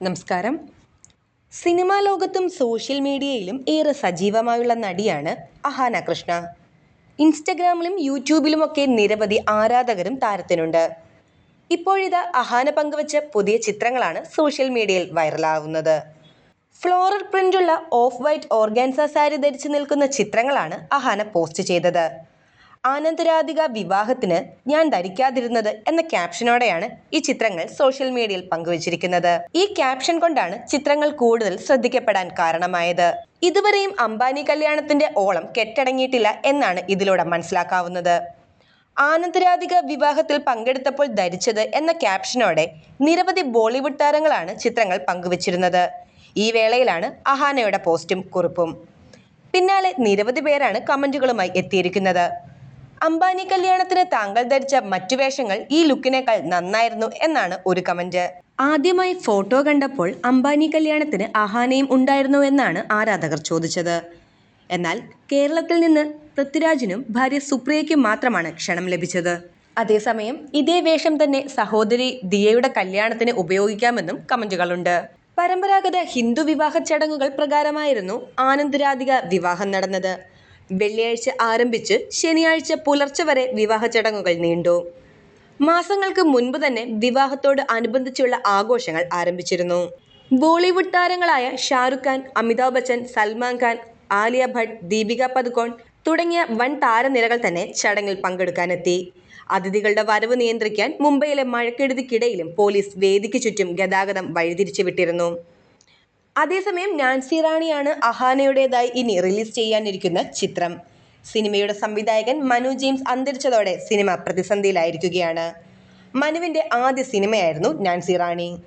നമസ്കാരം. സിനിമാ ലോകത്തും സോഷ്യൽ മീഡിയയിലും ഏറെ സജീവമായുള്ള നടിയാണ് അഹാന കൃഷ്ണ. ഇൻസ്റ്റഗ്രാമിലും യൂട്യൂബിലുമൊക്കെ നിരവധി ആരാധകരും താരത്തിനുണ്ട്. ഇപ്പോഴിത് അഹാന പങ്കുവച്ച പുതിയ ചിത്രങ്ങളാണ് സോഷ്യൽ മീഡിയയിൽ വൈറലാവുന്നത്. ഫ്ലോറൽ പ്രിന്റുള്ള ഓഫ് വൈറ്റ് ഓർഗാൻസ സാരി ധരിച്ചു നിൽക്കുന്ന ചിത്രങ്ങളാണ് അഹാന പോസ്റ്റ് ചെയ്തത്. ആനന്ദരാധിക വിവാഹത്തിന് ഞാൻ ധരിക്കാതിരുന്നത് എന്ന ക്യാപ്ഷനോടെയാണ് ഈ ചിത്രങ്ങൾ സോഷ്യൽ മീഡിയയിൽ പങ്കുവച്ചിരിക്കുന്നത്. ഈ ക്യാപ്ഷൻ കൊണ്ടാണ് ചിത്രങ്ങൾ കൂടുതൽ ശ്രദ്ധിക്കപ്പെടാൻ കാരണമായത്. ഇതുവരെയും അംബാനി കല്യാണത്തിന്റെ ഓളം കെട്ടടങ്ങിയിട്ടില്ല എന്നാണ് ഇതിലൂടെ മനസ്സിലാക്കാവുന്നത്. ആനന്ദരാധിക വിവാഹത്തിൽ പങ്കെടുത്തപ്പോൾ ധരിച്ചത് എന്ന ക്യാപ്ഷനോടെ നിരവധി ബോളിവുഡ് താരങ്ങളാണ് ചിത്രങ്ങൾ പങ്കുവച്ചിരുന്നത്. ഈ വേളയിലാണ് അഹാനയുടെ പോസ്റ്റും കുറിപ്പും. പിന്നാലെ നിരവധി പേരാണ് കമന്റുകളുമായി എത്തിയിരിക്കുന്നത്. അംബാനി കല്യാണത്തിന് താങ്കൾ ധരിച്ച മറ്റു വേഷങ്ങൾ ഈ ലുക്കിനേക്കാൾ നന്നായിരുന്നു എന്നാണ് ഒരു കമന്റ്. ആദ്യമായി ഫോട്ടോ കണ്ടപ്പോൾ അംബാനി കല്യാണത്തിന് അഹാനയും ഉണ്ടായിരുന്നു എന്നാണ് ആരാധകർ ചോദിച്ചത്. എന്നാൽ കേരളത്തിൽ നിന്ന് പൃഥ്വിരാജിനും ഭാര്യ സുപ്രിയയ്ക്കും മാത്രമാണ് ക്ഷണം ലഭിച്ചത്. അതേസമയം ഇതേ വേഷം തന്നെ സഹോദരി ദിയയുടെ കല്യാണത്തിന് ഉപയോഗിക്കാമെന്നും കമന്റുകളുണ്ട്. പരമ്പരാഗത ഹിന്ദു വിവാഹ ചടങ്ങുകൾ പ്രകാരമായിരുന്നു ആനന്ദ് രാധിക വിവാഹം നടന്നത്. വെള്ളിയാഴ്ച ആരംഭിച്ച് ശനിയാഴ്ച പുലർച്ചെ വരെ വിവാഹ ചടങ്ങുകൾ നീണ്ടു. മാസങ്ങൾക്ക് മുൻപ് തന്നെ വിവാഹത്തോട് അനുബന്ധിച്ചുള്ള ആഘോഷങ്ങൾ ആരംഭിച്ചിരുന്നു. ബോളിവുഡ് താരങ്ങളായ ഷാറുഖ് ഖാൻ അമിതാഭ് ബച്ചൻ സൽമാൻ ഖാൻ ആലിയ ഭട്ട് ദീപിക പദുക്കോൺ തുടങ്ങിയ വൻ താരനിരകൾ തന്നെ ചടങ്ങിൽ പങ്കെടുക്കാനെത്തി. അതിഥികളുടെ വരവ് നിയന്ത്രിക്കാൻ മുംബൈയിലെ മഴക്കെടുതിക്കിടയിലും പോലീസ് വേദിക്ക് ചുറ്റും ഗതാഗതം വഴിതിരിച്ചു വിട്ടിരുന്നു അതേസമയം നാൻസി റാണിയാണ് അഹാനയുടേതായി ഇനി റിലീസ് ചെയ്യാനിരിക്കുന്ന ചിത്രം. സിനിമയുടെ സംവിധായകൻ മനു ജെയിംസ് അന്തരിച്ചതോടെ സിനിമ പ്രതിസന്ധിയിലായിരിക്കുകയാണ്. മനുവിന്റെ ആദ്യ സിനിമയായിരുന്നു നാൻസി റാണി.